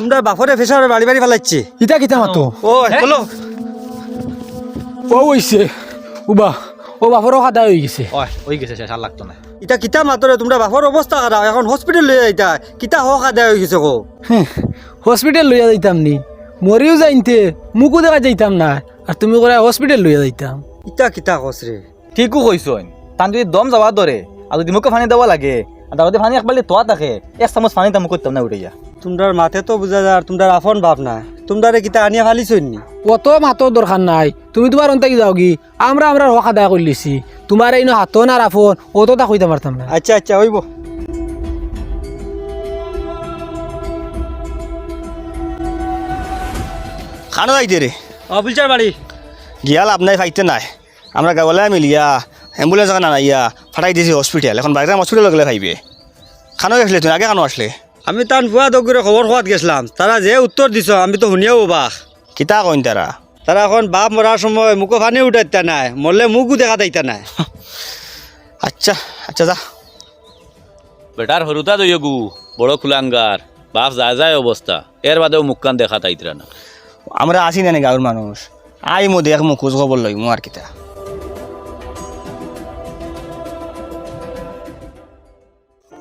তোমরা বাপরে ফেসার বাড়ি বাড়ি ফেলাচ্ছে ইটা কিতা মাতো? ও চলো ও হইছে উবা ও বাপরও খাদা হয়ে গেছে। ওই গেছে শেষ আর লাগতো না। ইটা কিতা মাতরে তোমরা বাপর অবস্থা খারাপ এখন হসপিটাল লয়ে যাইতা কিতা হোক আদায় হয়ে গেছে গো হসপিটাল লইয়া যাইতাম নি। মরিও যাইতে মুকও দেখা যাইতাম না। আর তুমি করে হসপিটাল লইয়া যাইতাম ইটা কিতা কস রে ঠিকও কইছইন তান যদি দম যাওয়া ধরে আর যদি মুখে পানি দেওয়া লাগে তার যদি পানি একবার তোয়া থাকে এক চামচ পানি তার মুখ করতাম না উঠে যা তোমরার মাথে তো বুঝা যায় আর তোমরার আফন বাপ না। তোমরারে কিতা আনিয়া ফালিছই নি অত মাতো দরকার নাই। তুমি তোমার অন্তাকি যাও কি আমরা আমরা হক আদায় করে লিছি। তোমার এই হাত না রাফন অত তা কইতে পারতাম না। আচ্ছা আচ্ছা হইব। খানো যাইতে রে। অফিসার বাড়ি। গিয়া লাভ নাই ফাইতে নাই। আমরা গাওয়ালে মিলিয়া অ্যাম্বুলেন্স এখন আনাইয়া ফাটাই দিয়েছি হসপিটাল এখন বাইরে হসপিটাল গেলে খাইবে। খানো আসলে তুমি আগে খানো আসলে। আমি তান ভুয়া দগুরে খবর খোয়াত গেছিলাম তারা যে উত্তর দিছ আমি তো শুনিয়াও বাস কিতা কইন তারা তারা এখন বাপ মরার সময় মুখো ফানি উঠাইতা নাই মরলে মুখও দেখা যাইতা নাই। আচ্ছা আচ্ছা যা। বেটার হরুতা দইয় গু বড় খুলাঙ্গার বাপ যায় যায় অবস্থা এর বাদেও মুখকান দেখা তাইতরা না আমরা আসি না গাঁর মানুষ। আই মো দেখ মো খোঁজ খবর লই মো আর কিতা।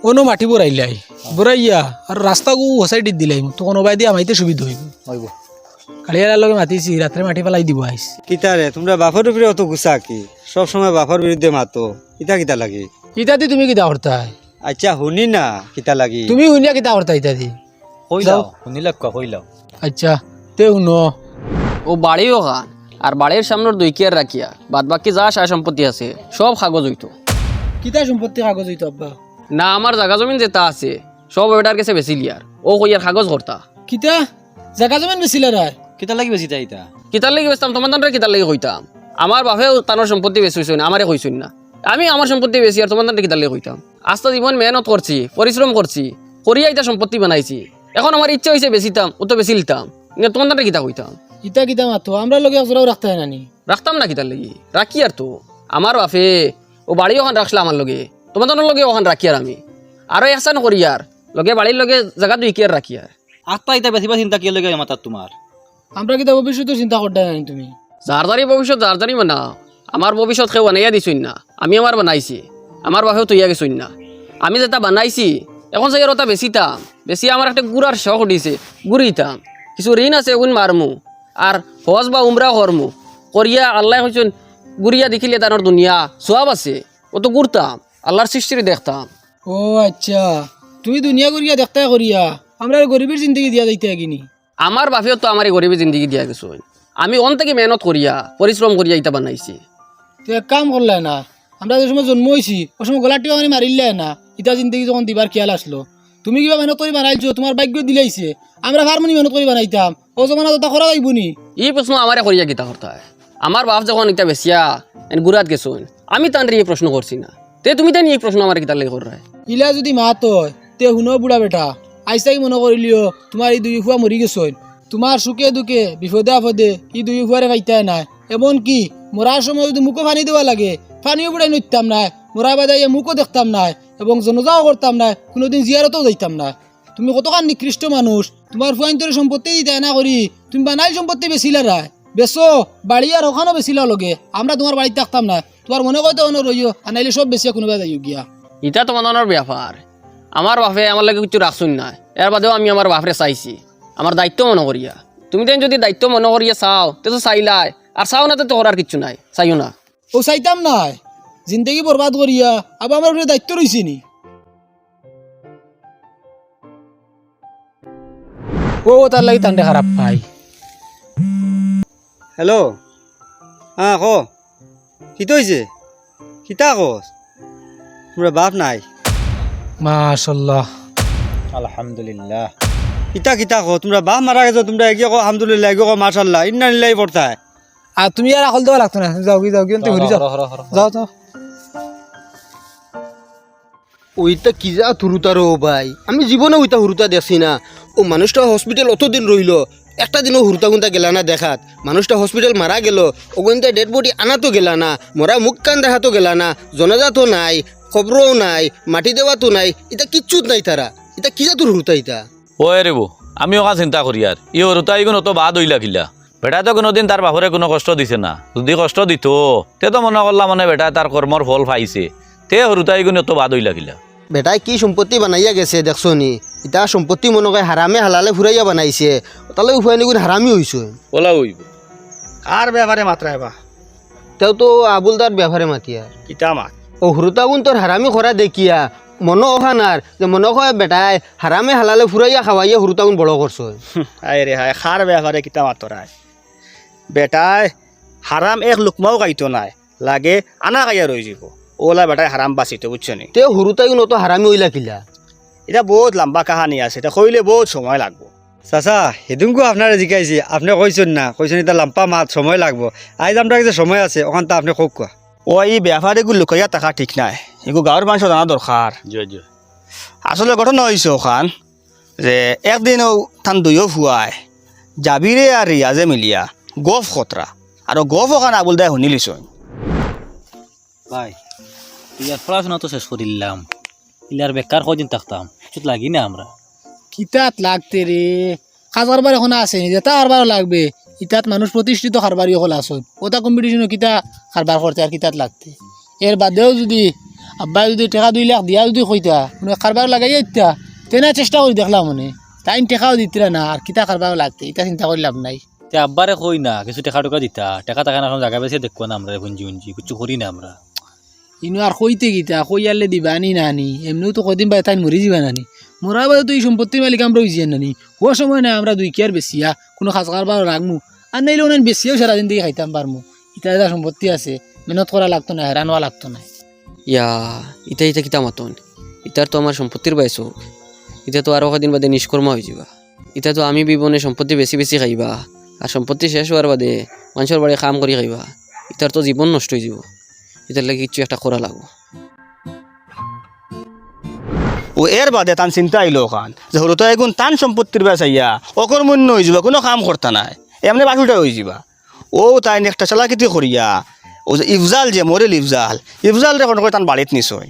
অন্য মাটি বরাইলাই বরাইয়া আর রাস্তা গু হোসাইটি দিলাই তো কোনো বাই দিয়ে আমাইতে সুবিধা হইব। হইব। কালিয়ার লগে মাতিছি রাত্রে মাটি পেলাই দিব আইস কিতারে তোমরা বাপর উপরে অত গুছা কি? সব সময় বাপর বিরুদ্ধে মাতো। ইতা কিতা লাগি? ইতাদি তুমি কিতা করতাই আচ্ছা শুনি না কিতা লাগি। তুমি শুনিয়া কিতা করতা ইতাদি কই যাও। যাও শুনিলে কই লাও। আচ্ছা তে শুনো। ও বাড়িও খান আর বাড়ির সামনের দুই কেয়ার রাখিয়া বাদ বাকি যা সায় সম্পত্তি আছে সব কাগজ হইতো। কিতা সম্পত্তি কাগজ হইতো আব্বা? না আমার জাগা জমিন যেটা আছে সব ওইটার কাছে বেশি লিয়ার ও কইয়ার কাগজ করতা কিতা? জাগা জমিন বেছিলা রায় কিতা লাগি বেশি তাই তা? কিতার লাগি বেচতাম তোমার তান্ডার কিতার লাগি কইতাম। আমার বাপেও তানোর সম্পত্তি বেশি হইছে না আমারে কইছুন না। আমি আমার সম্পত্তি বেশি আর তোমার তান্ডার কিতার লাগি কইতাম। আস্তা জীবন মেহনত করছি পরিশ্রম করছি করিয়া এটা সম্পত্তি বানাইছি। এখন আমার ইচ্ছা হয়েছে বেচিতাম ও তো বেশি লিতাম তোমার তান্ডার কিতা কইতাম? ইতা কিতা মাতো আমরা লগে একজোড়াও রাখতে হয় নানি রাখতাম না কিতার লাগি রাখি আর তো। আমার বাপে ও বাড়ি ওখান রাখছিল আমার লগে। তোমাদের লগে ওখান রাখি আর আমি। আরও এহসান করি আর লগে বাড়ির লগে জায়গা দুই কি আর রাখি আর আত্মা ইতা বেশি চিন্তা কি লাগে মাতার তোমার আমরা কিতা ভবিষ্যতে চিন্তা করতে নানি তুমি? যার যারদারি ভবিষ্যৎ যার যারদারি বানা আমার ভবিষ্যৎ কেউ বানাইয়া দিছুন না আমি আমার বানাইছি। আমার বাপেও তৈয়া গেছুন না আমি যেটা বানাইছি এখন চাই ওটা বেচিতাম বেশি আমার একটা গুড়ার শখ উঠিছে গুড়িতাম কিছু ঋণ আছে ওগুন মারমু আর হজ বা উমরা করমু করিয়া আল্লাহ হইছেন গুড়িয়া দেখিলে তানোর দুনিয়া সোয়াব আছে। ও তো গুড়তাম আল্লাহর সৃষ্টির দেখতাম। ও আচ্ছা তুমি দুনিয়া করিয়া দেখতে করিয়া আমরা গরিবের জিন্দগি দিয়া যাইতে গিনি আমার বাপেও তো আমার গরিবের জিন্দগি দিয়া গেছো আমি অন থেকে মেহনত করিয়া পরিশ্রম করিয়া ইটা বানাইছি। তুই এক কাম করলে না আমরা যে সময় জন্ম হয়েছি ওই সময় গলাটি মানে মারিলে না ইটা জিন্দগি যখন দিবার খেয়াল আসলো। তুমি কিবা মেহনত করে বানাইছো তোমার ভাগ্য দিলাইছে আমরা ফার্মনি মেহনত করে বানাইতাম ও জমানা তো করা যাইব নি এই প্রশ্ন আমারে করিয়া গীতা করতে হয় আমার বাপ যখন এটা বেশিয়া গুড়াত গেছো আমি তান এই প্রশ্ন করছি না। তে তুমি তাই এই প্রশ্ন আমার লেগে কর ইলা যদি মাত হয়, তে শুনো বুড়া বেটা। আইসাই মনে করিলিও তোমার এই দুই ফুয়া মরি গেছইন তোমার সুখে দুঃখে, বিপদে আপদে এই দুই ফুয়ারে পাইতাই নাই। এমন কি মরার সময় যদি মুখো পানি দেওয়া লাগে পানিও বুড়াই নইতাম নাই মরা বাদাইয়ে মুখও দেখতাম নাই, এবং জনজাও করতাম নাই, কোনোদিন জিয়ারতেও যাইতাম না তুমি কতখান নিকৃষ্ট মানুষ তোমার ফুয়াইন্তরে সম্পত্তি দিতে না করি তুমি বানাই সম্পত্তি বেছিলা রায় বেছো বাড়ি আর ওখানেও বেছিলা লগে, আমরা তোমার বাড়িতে থাকতাম না তোমার মনে কয়তো অন্য রইও আনাইলে সব বেশি কোনোবা যাইও গিয়া। ইটা তোমাদের ব্যাপার আমার বাপে আমার লাগে কিছু রাখছুন না এর বাদেও আমি আমার বাপরে চাইছি। আমার দায়িত্ব মনে করিয়া তুমি তাই যদি দায়িত্ব মনে করিয়া চাও তে তো চাইলাই আর চাও না তো তোর আর কিচ্ছু নাই। চাইও না। ও চাইতাম নাই। জিন্দগি বরবাদ করিয়া আবার আমার উপরে দায়িত্ব রয়েছে নি? ও তার লাগি তান্ডে খারাপ পাই। হ্যালো হ্যাঁ ক। কিতা হয়েছে কিতা কস তোমরা বাপ নাই। মাশাল্লাহ। আলহামদুলিল্লাহ। কিতা কিতা কো তোমরা বাপ মারা গেছো তোমরা এগিয়ে কো আলহামদুলিল্লাহ এগিয়ে কো মাশাল্লাহ ইন্না নিল্লাই পড়তায় আর তুমি আর আকল দেওয়া লাগতো না? যাও কি যাও কি ঘুরি যাও। যাও যাও। ওইটা কি যা হুরুতারো ভাই? আমি জীবনে ওইটা হুরুতা দেখছি না। ও মানুষটা হসপিটাল অতদিন রইল একটা দিনও হুরুতা গুন্তা গেলা না দেখাত। মানুষটা হসপিটাল মারা গেল। ওগুনটা ডেড বডি আনাতো গেলা না। মরা মুখ কান দেখাতো গেলা না। জনাজাতো নাই খবরও নাই, মাটি দেওয়াতো নাই। এটা কিচ্ছুত নাই তারা এটা কি যা তোর হুরুতা এটা ওই রে বো, আমি ওখান চিন্তা করি আর ই হরুতা ইগুন অত বাদ হইলা খিলা বেটা তো কোনোদিন তার বাপরে কোনো কষ্ট দিছে না। যদি কষ্ট দিত তে তো মনে করলাম মানে বেটা তার কর্মর ফল পাইছে। তে হরুতা ইগুন অত বাদ হইলা খিলা বেটাই কি সম্পত্তি বানাইয়া গেছে দেখছ নি ইতা সম্পত্তি মনে করে হারামে হালালে ফুরাইয়া বানাইছে। তাহলে উপায় নিগুণ হারামি হইছে ওলা হইব আর ব্যাপারে মাত্রা এবার তেও তো আবুলদার ব্যাপারে মাতিয়া কিতা মাত? ও হুরুতাগুন তোর হারামি করা দেখিয়া। মনে ওখানার যে মনে হয় বেটাই হারামে হালালে ফুরাইয়া খাওয়াইয়া হুরুতাগুন বড় করছ আয় রে হায় খার ব্যাপারে কিতা মাতরায় বেটায় হারাম এক লুকমাও খাইতো নাই লাগে আনা খাইয়া রয়ে যাব। ওলা বেটায় হারাম বাঁচিত বুঝছ নি? তে হুরুতাগুন অত হারামি হইলা কিলা। এটা বহুত লম্বা কাহানি আছে এটা কইলে বহুত সময় লাগবো। চাচা সেদিনকো আপনারা জিকাইছে আপনি কইছেন না কইছেন এটা লাম্পা মাত সময় লাগবো। আজ আমরা কাছে সময় আছে ওখান তা আপনি কোক কোয়া ও এই ব্যাপারে গুলো লুকাইয়া থাকা ঠিক নাই। এগুলো গাঁৱৰ মানুষ জানা দরকার জয় জয়। আসলে ঘটনা হয়েছে ওখান যে একদিন ও থান দুইও ফুয়ায় জাবিরে আর রিয়াজে মিলিয়া গফ খতরা আর গফ ওখান আবুল দায় শুনিলিছ ভাই ইয়ার পড়াশোনা তো শেষ করিলাম ইলার বেকার কদিন থাকতাম কিছু লাগি না আমরা কিতাত লাগতে রে খাজার বার এখন আছে যেটা কারবার লাগবে ইতাত মানুষ প্রতিষ্ঠিত কারবারই হল আসুন ওটা কম্পিটিশনও কিতা কারবার করতে আর কিতাত লাগতে এর বাদেও যদি আব্বাই যদি টেকা দুই লাখ দিয়া যদি কইতা মানে কারবার লাগাই ইত্যা তেনা চেষ্টা করে দেখলাম মনে টাইম টেকাও দিতরা না আর কিতা কারবার লাগতে এটা চিন্তা করে লাভ নাই তে আব্বারে কই না কিছু টেকা টুকা দিতা টেকা টাকা না এখন জায়গা বেশি দেখব না আমরা গুঞ্জি গুঞ্জি কিছু করি না আমরা ইনু আর কইতে গিতা, কই আনলে দিবা? নি নানি এমনিও তো কদিন বাই তাই মরি যাবা নানি। মরার বাদে তো এই সম্পত্তির মালিক আমরা হইছি নানি। ও সময় না আমরা দুই কেয়ার বেশিয়া কোনো খাস কারবার রাখমু আর নাইলে ওনান বেশিও সারাদিন দিকে খাইতাম পারমু ইটা এটা সম্পত্তি আছে মেহনত করা লাগতো না হেরান হওয়া লাগতো না ইয়া ইটা ইটা কিতা মাতন ইটার তো আমার সম্পত্তির বাইস ইটা তো আরও কদিন বাদে নিষ্কর্ম হয়ে যাবা। ইটা তো আমি বিবনে সম্পত্তি বেশি বেশি খাইবা। আর সম্পত্তি শেষ হওয়ার বাদে মানুষের বাড়ি কাম করে খাইবা। ইটার তো জীবন নষ্ট হয়ে যাব। ইটার লাগে কিছু একটা করা লাগবো। ও এর বাদে তান চিন্তা আইলো ওখান যে হরতো এগুন তান সম্পত্তির বেচাইয়া অকর্মণ্য হয়ে যাবা কোনো কাম করতা নাই এমনি বাসুটা হয়ে যাবা। ও তাই একটা চালাকিতি করিয়া ও যে ইফজাল যে মরেল ইফজাল ইফজাল রে কোনো তান বাড়িত নিছয়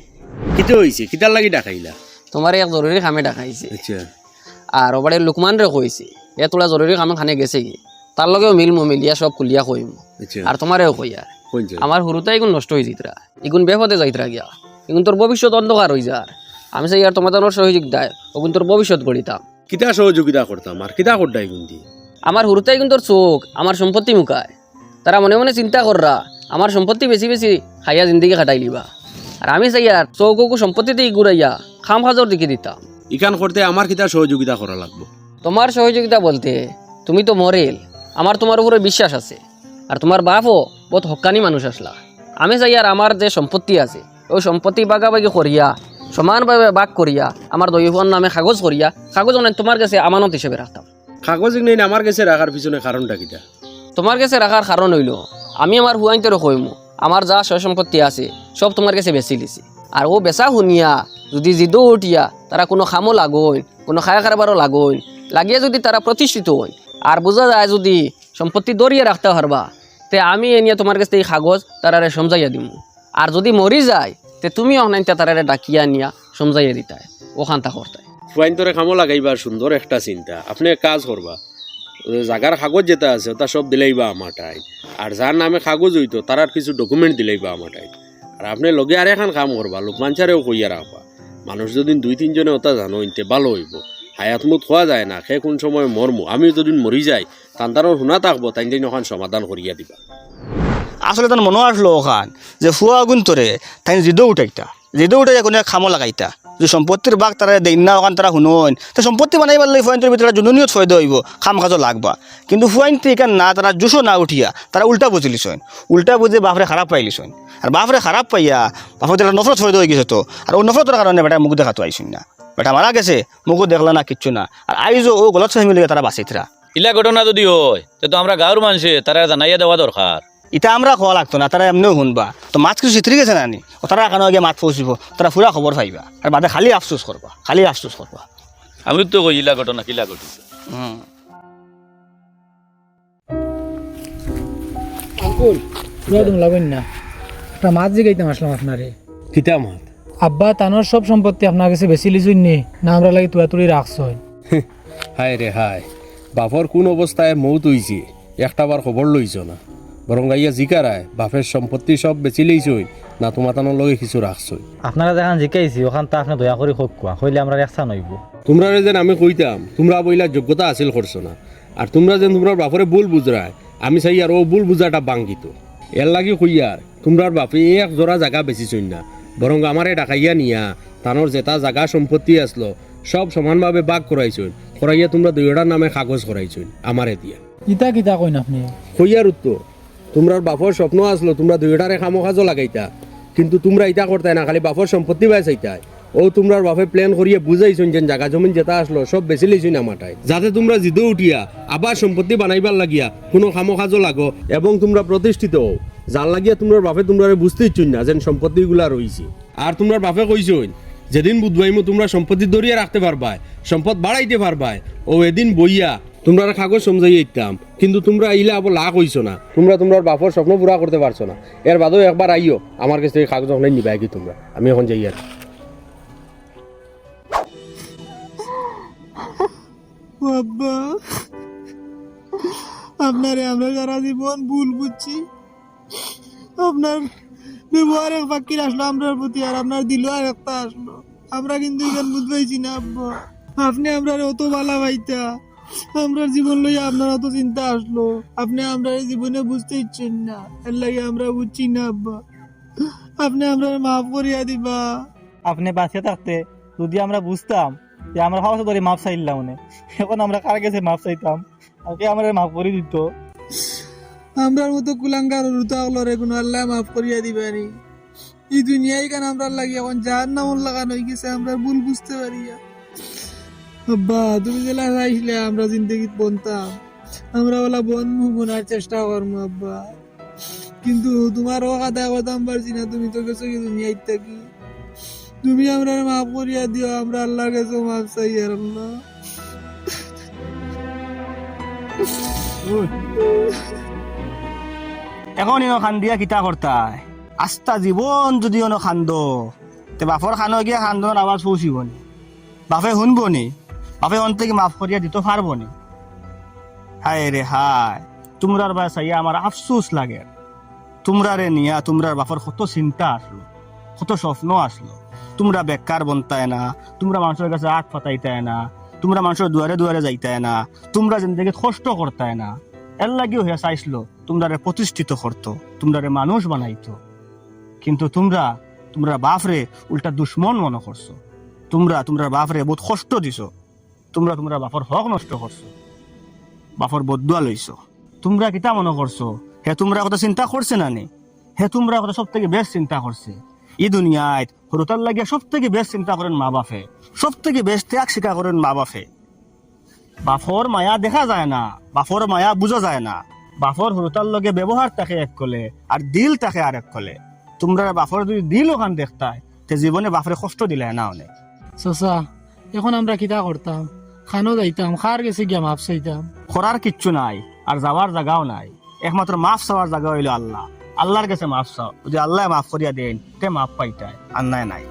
কিতে হয়েছে কিতার লাগি ডাকাইলা? তোমার এক জরুরি কামে ডাকাইছে। আচ্ছা। আর ওবারে লুকমান রে কইছে এ তোলা জরুরি কামে খানে গেছে কি? তার লগেও মিলমু মিলিয়া সব কুলিয়া কইমু। আচ্ছা। আর তোমারেও কই আর আমার হুরুতে এগুন নষ্ট হয়ে যাইতরা। এগুন বেপদে যাইতরা গিয়া। এগুন তোর ভবিষ্যৎ অন্ধকার হয়ে যার। আমি চাই আর তোমাদের সহযোগ দেয়। ওগুন তোর ভবিষ্যৎ গড়িতাম কিতা সহযোগিতা করতাম? আর কিতা করতাই গুন্দি আমার হুরুতে এগুন তোর চোখ আমার সম্পত্তি মুখায় তারা মনে মনে চিন্তা কররা আমার সম্পত্তি বেশি বেশি খাইয়া জিন্দিগি খাটাই লিবা। আর আমি চাই আর চৌকু সম্পত্তিতে ঘুরাইয়া খাম খাজর দিকে দিতাম। ইকান করতে আমার কিতা সহযোগিতা করা লাগবো? তোমার সহযোগিতা বলতে তুমি তো মরেল। আমার তোমার উপরে বিশ্বাস আছে। আর তোমার বাপও বহুত হকানি মানুষ আসলা আমি চাই আর আমার যে সম্পত্তি আছে ওই সম্পত্তি বাগাবাগি করিয়া সমানভাবে বাগ করিয়া আমার দৈবন নামে কাগজ করিয়া কাগজ অনেক তোমার কাছে আমানত হিসেবে রাখতাম কাগজ নেই আমার কাছে রাখার পিছনে কারণটা কিতা তোমার কাছে রাখার কারণ হইল আমি আমার হুয়াইতে কইমু আমার যা সয় সম্পত্তি আছে সব তোমার কাছে বেশি লিছি। আর ও বেচা শুনিয়া যদি জিদো উঠিয়া তারা কোনো খামো লাগইন কোনো খায়া কারবারও লাগইন লাগিয়ে যদি তারা প্রতিষ্ঠিত হইন আর বোঝা যায় যদি সম্পত্তি দরিয়ে রাখতে পারবা তে আমি এ নিয়ে তোমার কাছে এই কাগজ তারারে সমজাইয়া দিমু। আর যদি মরি যায়, তে তুমি অনাইতে তারারে ডাকিয়া নিয়া সমজাইয়া দিতায় ওখানটা করতায় ফুয়াইন তোরে খামো লাগাইবার সুন্দর একটা চিন্তা। আপনি কাজ করবা জাগার কাগজ যেটা আছে, ওটা সব দিলাইবা আমার টাইম আর যার নামে কাগজ হইতো তার আর কিছু ডকুমেন্ট দিলাইবা আমার টাইম আর আপনি লগে আর এখন কাম করবা লোকমান ছাড়েও কইয়া রাখবা মানুষ যদি দুই তিনজনে ওটা জানো, ইনতে ভালো হইব। হায়াত মুত খোয়া যায় না, সে কোন সময় মরমু আমি যদি মরি যাই তান্তারও শুনা থাকব তাই সমাধান করিয়া দিবা। আসলে তার মনে আসলো ওখান, যে ফুয়া গুণ তোরে তাই জিদো উঠাইতা। জিদো উঠাইয়া কোনো খামো লাগাইতা? যে সম্পত্তির বাঘ তারা দেন না, ওখান তারা শুনুন তো সম্পত্তি বানাইবার লাগে ফুয়াইনটোর ভিতরে জুনুনিয়ত ফয়দা হইব খাম কাজও লাগবা। কিন্তু ফুয়াইনতে এখান না তারা জুসো না উঠিয়া তারা উল্টা বুঝিলিছন উল্টা বুঝে বাপরে খারাপ পাইলিছন আর বাপরে খারাপ পাইয়া বাপরে তারা নফরত ফয়দা হয়ে গেছে তো। আর ও নফরতের কারণে বেটা মুখ দেখাতো আইসুন না। বেটা মারা গেছে মুখও দেখলা না, কিচ্ছু না। আর আইজও ও গলত সাহি মিলে তারা বাঁচিতরা ইলা ঘটনা যদি হয় তো আমরা গাঁৱৰ মানুষে তারা জানাইয়া দেওয়া দরকার ইটা আমরা খোয়া লাগতো না তারা এমনিও শুনবা। তো মাছ কিছু চিত্রি গেছে না নি? ও তারা কেন আগে মাছ পৌঁছিব তারা পুরা খবর পাইবা। আর বাদে খালি আফসোস করবা খালি আফসোস করবা আমি তো কই ইলা ঘটনা কিলা ঘটিছে। হুম আঙ্কুল একদম লাগবেন না। একটা মাছ জিগাইতাম আসলাম আপনারে। কিতা মাত আব্বা তানোর সব সম্পত্তি আপনার কাছে বেশি লিছুন নি না আমরা লাগে তুয়া তুলি রাখছ হায় রে হায়। বাপর কোন অবস্থায় মৌত হইছে একটা বার খবর লইছ না। বরং গাইয়া জিকারায় বাপের সম্পত্তি সব বেচি লইছই না তোমার তানোর লগে কিছু রাখছই আপনারা যেখান জিকাইছি ওখান তো আপনি দয়া করে হোক কোয়া হইলে আমরা একসা নইব তোমরা যেন আমি কইতাম তোমরা বইলা যোগ্যতা আছিল করছ না। আর তোমরা যেন তোমরা বাপরে ভুল বুঝরায় আমি চাই আর ও ভুল বুঝাটা বাঙ্গিত এর লাগি কইয়ার তোমরার বাপে এক জোড়া জায়গা বেচিছই না। বরং আমারে ডাকাইয়া নিয়া তানোর যেটা জায়গা সম্পত্তি আসলো সব সমানভাবে বাগ করাইছই করাইয়া তোমরা দুইটার নামে কাগজ করাইছই আমারে দিয়া। ইতা কিতা কইন আপনি? কইয়ার উত্তর তোমরার বাপর স্বপ্ন আসলো তোমরা দুইটারে খামো লাগাইতা। কিন্তু তোমরা ইটা করতাই না খালি বাপর সম্পত্তি বাই চাইতাই ও তোমরার বাপে প্ল্যান করিয়ে বুঝাইছুন যে জাগা জমিন যেটা আসলো সব বেশি লইছুন আমাটাই যাতে তোমরা জিদো উঠিয়া আবার সম্পত্তি বানাইবার লাগিয়া কোনো খামো কাজও লাগো এবং তোমরা প্রতিষ্ঠিত হও। যার লাগিয়া তোমরার বাপে তোমরা বুঝতে ইচ্ছুন না যেন সম্পত্তিগুলা রইছে আর তোমরার বাপে কইছুন যেদিন বুধবাইমো তোমরা সম্পত্তি ধরিয়ে রাখতে পারবাই, সম্পদ বাড়াইতে পারবাই, ও এদিন বইয়া তোমরা কাগজ সমঝাই ইতাম কিন্তু তোমরা আইলে আবার লাভ হইছো না। তোমরা তোমার বাপর স্বপ্ন পুরা করতে পারছ না। এর বাদেও একবার আইও, আমার কাছ থেকে কাগজ ওখানে নিবাই কি তোমরা। আমি এখন যাই আর। আপনারে আমরা সারা জীবন ভুল বুঝছি। আপনার ব্যবহার বাক্যের আসলো আপনার প্রতি আর আপনার দিল আর একটা আসলো। আমরা কিন্তু এখান বুঝবাইছি না, আব্বা। আপনি আমরা অত ভালা ভাইতা আমরা জীবন লইয়া আপনার অত চিন্তা আসলো। আপনি আমরা জীবনে বুঝতে ইচ্ছেন না। এর লাগে আমরা বুঝছি না, আব্বা। আপনি আমরা মাফ করিয়া দিবা। আপনি বাঁচিয়ে থাকতে যদি আমরা বুঝতাম যে আমরা হাওয়া ধরে মাপ চাইলাম এখন আমরা কার কাছে মাপ চাইতাম? আগে আমরা মাপ করে দিত। আমরার মতো কুলাঙ্গার রুতা হলরে কোনো আল্লাহ মাফ করিয়া দিবানি। এই দুনিয়ায় কেন আমরা লাগি? এখন যার নাম লাগানো হয়ে গেছে, আমরা ভুল বুঝতে পারিয়া। আব্বা, তুমি জেলা চাইছিলে আমরা জিন্দগিত বনতাম। আমরা ওলা বন বোনার চেষ্টা করব আব্বা। কিন্তু তোমার ও কথা করতাম পারছি না, তুমি তো গেছো কি দুনিয়ায় থাকি? তুমি আমরা মাফ করিয়া দিও, আমরা আল্লাহর কাছে মাফ চাই, আর আল্লাহ। এখন ইনো খান দিয়া কিতা করতাই আস্তা জীবন যদি অনো খান্দ তে খানো গিয়া খান্দনের আওয়াজ পৌঁছিব নি বাপে শুনব নি বাপে অন্তে কি মাফ করিয়া দিতে পারব নি হায় রে হায় তোমরার বা চাইয়া আমার আফসোস লাগে। তোমরারে নিয়া তোমরার বাপর কত চিন্তা আসলো কত স্বপ্ন আসলো তোমরা বেকার বনতায় না তোমরা মানুষের কাছে আট পাতাইতায় না তোমরা মানুষের দুয়ারে দুয়ারে যাইতায় না তোমরা জিন্দগিত কষ্ট করতায় না। এর লাগিও হইয়া চাইছিল তোমরারে প্রতিষ্ঠিত করতো তোমরারে মানুষ বানাইতো। কিন্তু তোমরা তোমরা বাপরে উল্টা দুশ্মন মনে করছ তোমরা তোমরা বাপরে বহুত কষ্ট দিছো। তোমরা তোমরা বাপর হক নষ্ট করছ বাপর বদুয়া লইছো তোমরা কিতা মনে করছ হে তোমরা কথা চিন্তা করছে না নি? হে তোমরা কথা সব থেকে বেশ চিন্তা করছে ই দুনিয়ায় হরতার লাগিয়া সব থেকে বেশ চিন্তা করেন মা বাপে সব থেকে বেশ ত্যাগ স্বীকার করেন মা বাপে বাফর মায়া দেখা যায় না বাফর মায়া বুঝা যায় না। বাফর হরতার লগে ব্যবহার তাকে এক কলে আর দিল তাকে আর এক কলে। তোমরা বাফর যদি দিল ওখান দেখতায় তে জীবনে বাফরে কষ্ট দিলে না অনেক সসা এখন আমরা কিতা করতাম? খানো যাইতাম খার গেছে গিয়া মাপ চাইতাম। করার কিচ্ছু নাই আর যাওয়ার জায়গাও নাই। একমাত্র মাফ চাওয়ার জায়গা হইল আল্লাহ। আল্লাহর কাছে মাফ চাও যদি আল্লাহ মাফ করিয়া দেন তে মাফ পাইতায় আর নাই নাই।